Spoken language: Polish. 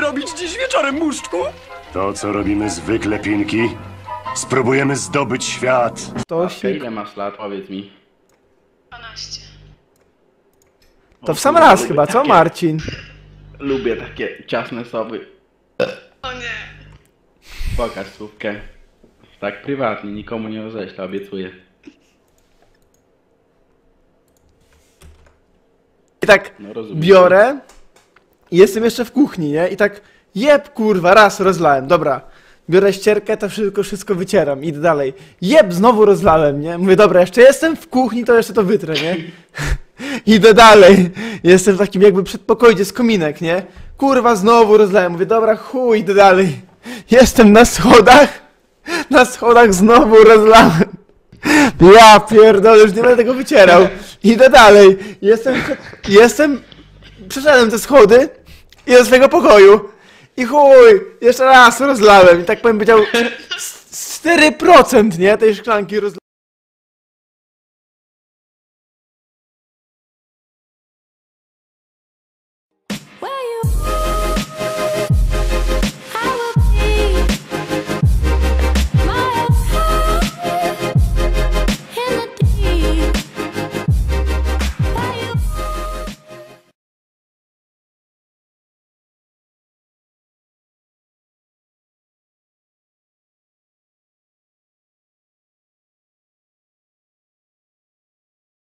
robić dziś wieczorem, muszczku? To, co robimy zwykle, Pinki. Spróbujemy zdobyć świat. Matka, Tosik. ile masz lat, powiedz mi? 12. To w sam raz chyba, co Marcin? Lubię takie ciasne soby. O nie. Pokaż słówkę. Tak prywatnie, nikomu nie roześlę, obiecuję. I tak No rozumiem. biorę i jestem jeszcze w kuchni, nie? I tak jeb kurwa, raz rozlałem, dobra. Biorę ścierkę, to wszystko, wszystko wycieram, idę dalej. Jeb, znowu rozlałem, nie? Mówię, dobra, jeszcze jestem w kuchni, to jeszcze to wytrę, nie? idę dalej. Jestem w takim jakby przedpokoju, gdzie jest kominek, nie? Kurwa, znowu rozlałem. Mówię, dobra, chuj, idę dalej. Jestem na schodach. Na schodach znowu rozlałem. Ja pierdolę, już nie będę tego wycierał. Idę dalej. Jestem, jestem, przeszedłem te schody i do swojego pokoju. I chuj, jeszcze raz rozlałem. I tak powiem, powiedział z- z 4%, nie, tej szklanki rozlałem.